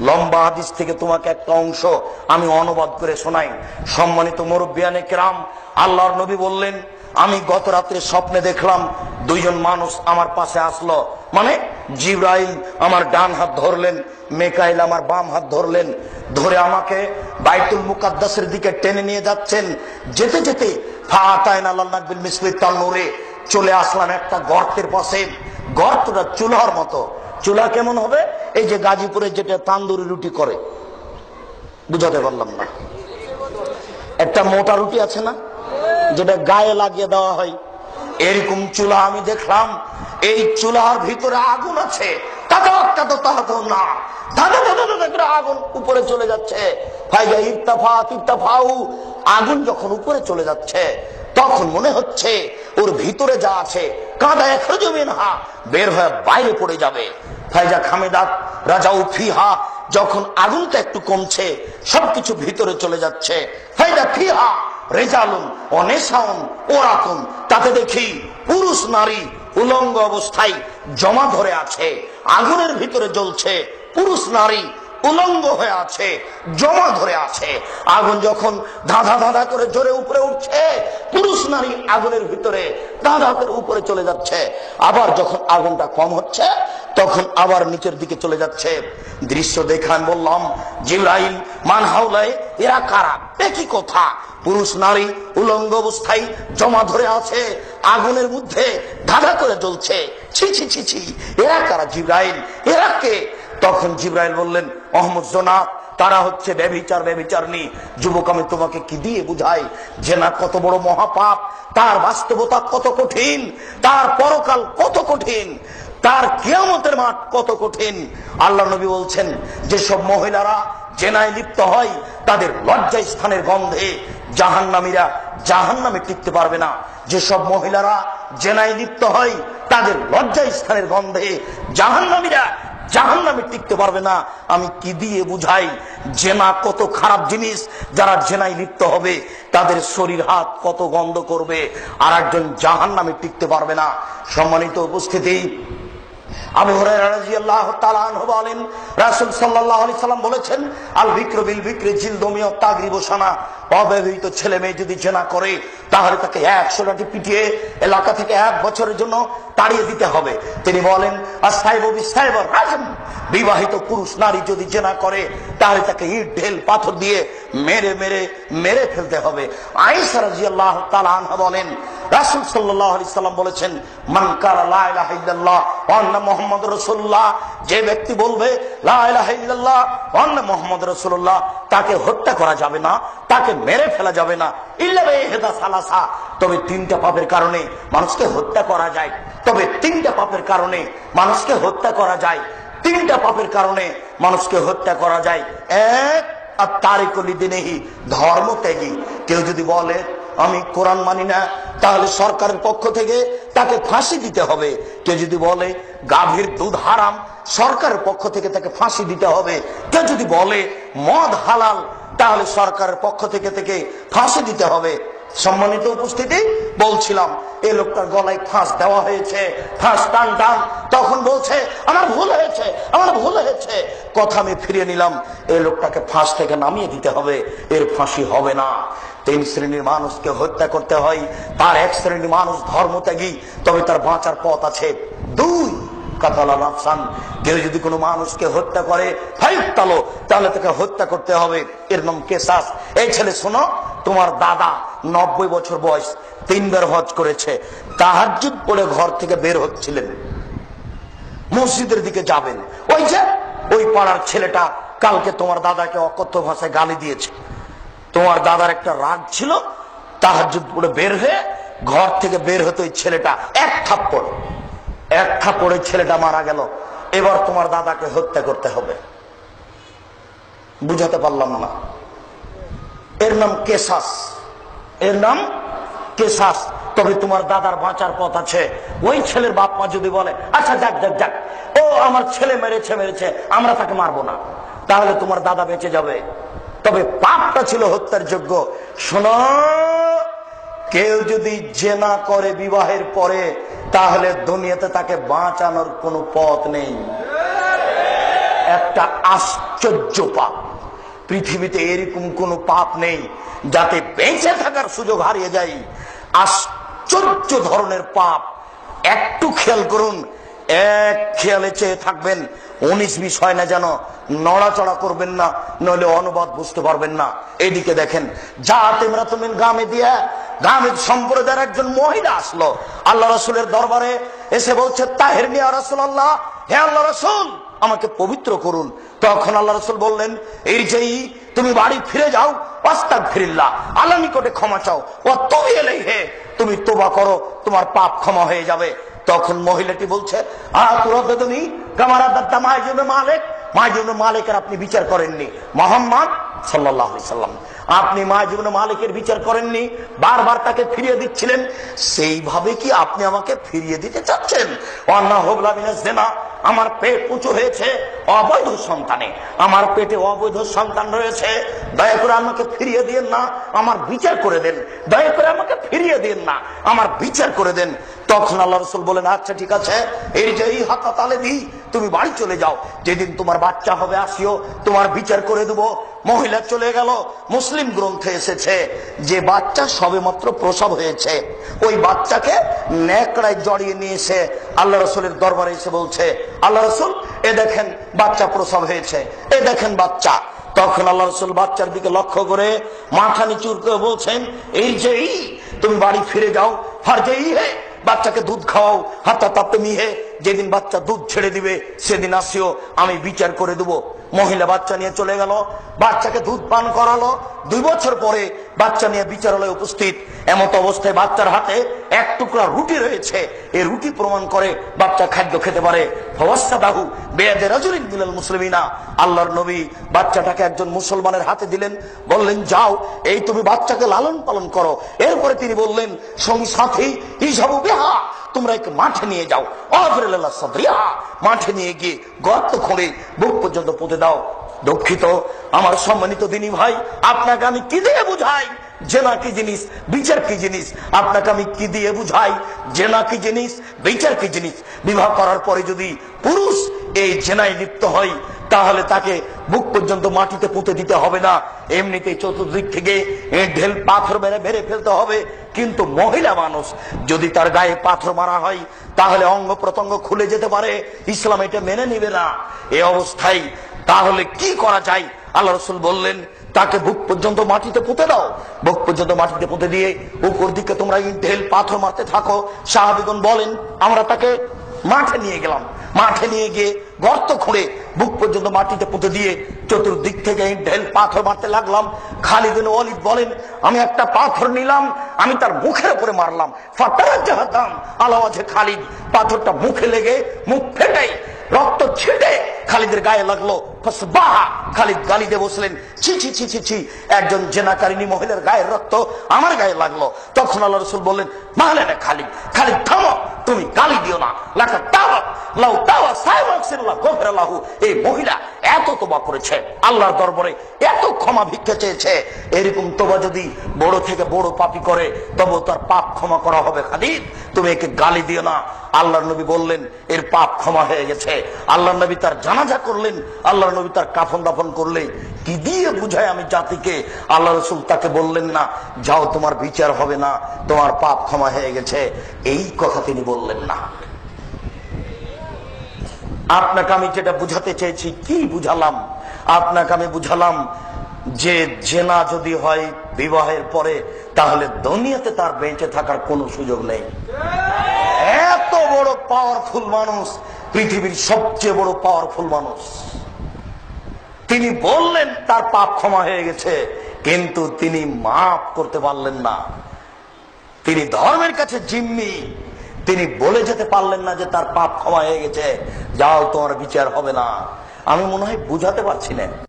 লম্বা হাদিস থেকে তোমাকে একটা অংশ আমি অনুবাদ করে শোনাই। সম্মানিত মুরব্বিয়ানে কেরাম, আল্লাহর নবী বললেন, আমি গত রাত্রে স্বপ্নে দেখলাম দুইজন মানুষ আমার পাশে আসলো। মানে জিব্রাইল আমার ডান হাত ধরলেন, মেকাইল আমার বাম হাত ধরলেন, ধরে আমাকে বাইতুল মুকাদ্দাসের দিকে টেনে নিয়ে যাচ্ছেন। যেতে যেতে ফাতায়ন আল্লাহ নাকবিল মিসলির তান্নুরে চলে আসলাম একটা গর্তের পাশে। গর্তটা চুলার মতো। চুলা কেমন হবে? এই যে গাজীপুরে যেটা তান্দুরি রুটি করে। বুঝাতে পারলাম না। একটা মোটা রুটি আছে না? যেটা গায়ে লাগিয়ে দেওয়া হয়। এরকম চুলা আমি দেখলাম। এই চুলার ভিতরে আগুন আছে। আগুন যখন উপরে চলে যাচ্ছে, তখন মনে হচ্ছে ওর ভিতরে যা আছে কাদা এখনও জমিন হা বের হয়ে বাইরে পড়ে যাবে। ফাইজা খামেদাত রাজা ফিহা, যখন আগুনটা একটু কমছে, সবকিছু ভিতরে চলে যাচ্ছে। ফাইজা ফিহা তাতে দেখি পুরুষ নারী উলঙ্গ অবস্থায় জমা ধরে আছে, আগুনের ভিতরে জ্বলছে, পুরুষ নারী উলঙ্গ হয়ে আছে, জমা ধরে আছে। আগুন যখন ধাঁধা ধাঁধা করে জোরে উপরে উঠছে, পুরুষ নারী আগুনের ভিতরে ধাঁধা করে উপরে চলে যাচ্ছে। আবার যখন আগুনটা কম হচ্ছে তখন আবার নিচের দিকে চলে যাচ্ছে। দৃশ্য দেখান বললাম, জিব্রাইল মানহাউলায় এরা কারা? একই কথা? পুরুষ, নারী, উলঙ্গ অবস্থায় জমা ধরে আছে, আগুনের মধ্যে ধাঁধা করে জ্বলছে। ছি ছি ছি ছি, এরা কারা জিব্রাইল? এরা কে? তখন জিব্রাইল বললেন, অহমদ জোনাথ তারা হচ্ছে ব্যবিচার ব্যভিচারনি যুবক, আমি তোমাকে কি দিয়ে বুঝাই? যে না কত বড় মহাপাপ, তার বাস্তবতা কত কঠিন, তার পরকাল কত কঠিন। তার কেয়ামতের মাঠ কত কঠিন। আল্লাহ নবী বলছেন যেসব মহিলারা জেনায় লিপ্ত হয়, তাদের লজ্জা স্থানের গন্ধে জাহান্নামীরা জাহান্নামে টিকতে পারবে না। যেসব মহিলারা জেনায় লিপ্ত হয়, তাদের লজ্জা স্থানের গন্ধে জাহান্নামীরা জাহান নামে টিকতে পারবে না। আমি কি দিয়ে বুঝাই, জেনা কত খারাপ জিনিস, যারা জেনায় লিপ্ত হবে, তাদের শরীর হাত কত গন্ধ করবে আর একজন জাহান নামে টিকতে পারবে না। সম্মানিত উপস্থিতি আলি সাল্লাম বলেছেন আল বিক্র বিল বিক্রি জিল দমিয় তাগরি বসানা অব্যবহৃত ছেলে মেয়ে যদি জেনা করে, তাহলে তাকে একশো লাঠি পিটিয়ে এলাকা থেকে এক বছরের জন্য তাড়িয়ে দিতে হবে। তিনি বলেন বিবাহিত পুরুষ নারী যদি জেনা করে, তাহলে তাকে ইট, ঢেল, পাথর দিয়ে মেরে মেরে মেরে ফেলতে হবে। বলেন, রাসুল সাল্লাম বলেছেন, মান রাসূলুল্লাহ। যে ব্যক্তি বলবে তাকে হত্যা করা যাবে না, তাকে মেরে ফেলা যাবে না। সালাসা, তবে তিনটা পাপের কারণে মানুষকে হত্যা করা যায়। তবে তিনটা পাপের কারণে মানুষকে হত্যা করা যায়। তিনটা পাপের কারণে মানুষকে হত্যা করা যায়। এক, আর তারিকলি দিনেহি ধর্ম ত্যাগী। কেউ যদি বলে, আমি কোরআন মানি না, তাহলে সরকারের পক্ষ থেকে তাকে ফাঁসি দিতে হবে। কেউ যদি বলে গাভীর দুধ হারাম, সরকারের পক্ষ থেকে তাকে ফাঁসি দিতে হবে। কেউ যদি বলে মদ হালাল, তাহলে সরকারের পক্ষ থেকে থেকে ফাঁসি দিতে হবে। সম্মানিত উপস্থিতি, বলছিলাম এই লোকটার গলায় ফাঁস দেওয়া হয়েছে, ফাঁস টান টান। তখন বলছে, আমার ভুল হয়েছে, আমার ভুল হয়েছে। কথা আমি ফিরিয়ে নিলাম এই লোকটাকে ফাঁস থেকে নামিয়ে দিতে হবে, এর ফাঁসি হবে না। তিন শ্রেণির মানুষকে হত্যা করতে হয়, তার এক শ্রেণির মানুষ ধর্মত্যাগী, তবে তার বাঁচার পথ আছে। দুই কেউ যদি কোনো মানুষকে হত্যা করে ফাইতালো তাহলে তাকে হত্যা করতে হবে। এর নাম কেসাস। এই ছেলে, শোনো, তোমার দাদা নব্বই বছর বয়স, তিনবার হজ করেছে। ঘর থেকে বের হচ্ছিলেন। মসজিদের দিকে যাবেন। ওই যে, ওই পাড়ার ছেলেটা কালকে তোমার দাদাকে অকথ্য ভাষায় গালি দিয়েছে। তোমার দাদার একটা রাগ ছিল। তাহাজুদ পড়ে বের হয়ে ঘর থেকে বের হতো ওই ছেলেটা এক থাপ্পড় এক থাপ্পড়ে ছেলেটা মারা গেল। এবার তোমার দাদাকে হত্যা করতে হবে। বুঝাতে পারলাম না। এর নাম কেসাস এর নাম কেসাস তবে তোমার দাদার বাঁচার পথ আছে। ওই ছেলের বাপ মা যদি বলে আচ্ছা যাক যাক যাক। ও আমার ছেলে মেরেছে মেরেছে। আমরা তাকে মারবো না। তাহলে তোমার দাদা বেঁচে যাবে। তবে পাপটা ছিল হত্যার যোগ্য। শোনো কেউ যদি জেনা করে বিবাহের পরে, তাহলে দুনিয়াতে তাকে বাঁচানোর কোনো পথ নেই। একটা আশ্চর্য পাপ। পৃথিবীতে এরকম কোনো পাপ নেই যাতে বেঁচে থাকার সুযোগ হারিয়ে যায়। আশ্চর্য ধরনের পাপ। একটু খেয়াল করুন, এক খেয়ালে চেয়ে থাকবেন, উনিশ বিশ হয় না যেন নড়াচড়া করবেন না, নইলে অনুবাদ বুঝতে পারবেন না। এদিকে দেখেন, যা তেমরা তুমি গ্রামে দিয়া গ্রামের সম্প্রদায়ের একজন মহিলা আসলো। আল্লাহ রসুলের দরবারে এসে বলছে, তাহের নিয়া রসুল আল্লাহ হে আল্লাহ রসুল, আমাকে পবিত্র করুন। তখন আল্লাহ রসুল বললেন, এই যেই, তুমি বাড়ি ফিরে যাও অস্তাক ফিরিল্লা আল্লাহ নিকটে ক্ষমা চাও। ও এলেই হে তুমি তোবা করো, তোমার পাপ ক্ষমা হয়ে যাবে। তখন মহিলাটি বলছে আহ তুমি কামারা দাদা মাহজুবে মালিক মালিকের আপনি বিচার করেননি। মোহাম্মদ সাল্লাহ সাল্লাম। আপনি মালিকের বিচার করেননি, বারবার তাকে ফিরিয়ে দিচ্ছিলেন। সেইভাবে কি আপনি আমাকে ফিরিয়ে দিতে চাচ্ছেন? আমার পেট উঁচু হয়েছে, অবৈধ সন্তানে। আমার পেটে অবৈধ সন্তান রয়েছে। দয়া করে আমাকে ফিরিয়ে দিন না, আমার বিচার করে দেন। দয়া করে আমাকে ফিরিয়ে দিন না, আমার বিচার করে দেন। তখন আল্লাহ রসুল বলেন আচ্ছা ঠিক আছে, এই যে এই হাতা তালে দিই, তুমি বাড়ি চলে যাও। যেদিন তোমার বাচ্চা হবে, আসিও, তোমার বিচার করে দেবো। মহিলা চলে গেল, মুসলিম গ্রন্থে এসেছে যে বাচ্চা সবে মাত্র প্রসব হয়েছে। ওই বাচ্চাকে ন্যাকড়ায় জড়িয়ে নিয়ে এসে আল্লাহ রসুলের দরবারে এসে বলছে, আল্লাহ রসুল, এ দেখেন বাচ্চা প্রসব হয়েছে, এ দেখেন বাচ্চা। তখন আল্লাহ রসুল বাচ্চার দিকে লক্ষ্য করে মাথা নিচুর করে বলছেন, এই যে তুমি বাড়ি ফিরে যাও আর যে হে বাচ্চাকে দুধ খাওয়াও হাতা তাপ্ত মিহে, যেদিন বাচ্চা দুধ ছেড়ে দিবে, সেদিন আসিও, আমি বিচার করে দেবো। মহিলা বাচ্চা নিয়ে চলে গেল, বাচ্চাকে দুধ পান করালো। দুই বছর পরে বাচ্চা নিয়ে বিচারালয়ে উপস্থিত। এমত অবস্থায় বাচ্চার হাতে এক টুকরা রুটি রয়েছে। এই রুটি প্রমাণ করে বাচ্চা খাদ্য খেতে পারে। বাহু বেয়াদে রাজুলিন মিলাল মুসলিমিনা। আল্লাহর নবী বাচ্চাটাকে একজন মুসলমানের হাতে দিলেন। বললেন, যাও, এই তুমি বাচ্চাকে লালন পালন করো। এরপরে তিনি বললেন সঙ্গী সাথী হিসাবু বিহা। তোমরা একে মাঠে নিয়ে যাও। সাদরিয়া, মাঠে নিয়ে গিয়ে গর্ত খুঁড়ে বুক পর্যন্ত পুঁতে দাও। দুঃখিত, আমার সম্মানিত দিনী ভাই, আপনাকে আমি কি দিয়ে বুঝাই? হয়, তাহলে তাকে বুক পর্যন্ত মাটিতে পুঁতে দিতে হবে না। এমনিতেই চতুর্দিক থেকে ঢেল পাথর মেরে মেরে ফেলতে হবে। কিন্তু মহিলা মানুষ যদি তার গায়ে পাথর মারা হয়, তাহলে অঙ্গ প্রত্যঙ্গ খুলে যেতে পারে। ইসলাম এটা মেনে নিবে না। এ অবস্থায় তাহলে কি করা যায়? আল্লাহ রসুল বললেন, তাকে বুক পর্যন্ত মাটিতে পুঁতে দাও। বুক পর্যন্ত মাটিতে পুঁতে দিয়ে উপর দিকে তোমরা ঢেল পাথর মারতে থাকো। সাহাবিগুন বলেন, আমরা তাকে মাঠে নিয়ে গেলাম। মাঠে নিয়ে গিয়ে গর্ত খুঁড়ে বুক পর্যন্ত মাটিতে পুঁতে দিয়ে চতুর্দিক থেকে ঢেল পাথর মারতে লাগলাম। খালিদিন অলিদ বলেন, আমি একটা পাথর নিলাম আমি তার মুখের উপরে মারলাম। আলাওয়াজে খালিদ। পাথরটা মুখে লেগে মুখ ফেটে, রক্ত ছিটে খালিদের গায়ে লাগল। আল্লাহ আল্লাহর দরবারে এত ক্ষমা ভিক্ষা চেয়েছে। এরকম তোবা যদি বড় থেকে বড় পাপি করে তবে তার পাপ ক্ষমা করা হবে, খালিদ। তুমি একে গালি দিও না। আল্লাহর নবী বললেন, এর পাপ ক্ষমা হয়ে গেছে। আল্লাহ নবী তার জানাজা করলেন আল্লাহ নবী তার কাফন দাফন করলে কি দিয়ে বুঝায় আমি জাতিকে? আল্লাহ রসুল তাকে বললেন না, যাও, তোমার বিচার হবে না, তোমার পাপ ক্ষমা হয়ে গেছে। এই কথা তিনি বললেন না। আপনাকে আমি যেটা বুঝাতে চেয়েছি, কি বুঝালাম? আপনাকে আমি বুঝালাম যে জেনা যদি হয় বিবাহের পরে, তাহলে দুনিয়াতে তার বেঁচে থাকার কোনো সুযোগ নেই। এত বড় পাওয়ারফুল মানুষ, পৃথিবীর সবচেয়ে বড় পাওয়ারফুল মানুষ। তিনি বললেন, তার পাপ ক্ষমা হয়ে গেছে, কিন্তু তিনি মাফ করতে পারলেন না। তিনি ধর্মের কাছে জিম্মি। তিনি বলে যেতে পারলেন না যে তার পাপ ক্ষমা হয়ে গেছে। যাও, তোমার বিচার হবে না। আমি মনে হয় বুঝাতে পারছি না।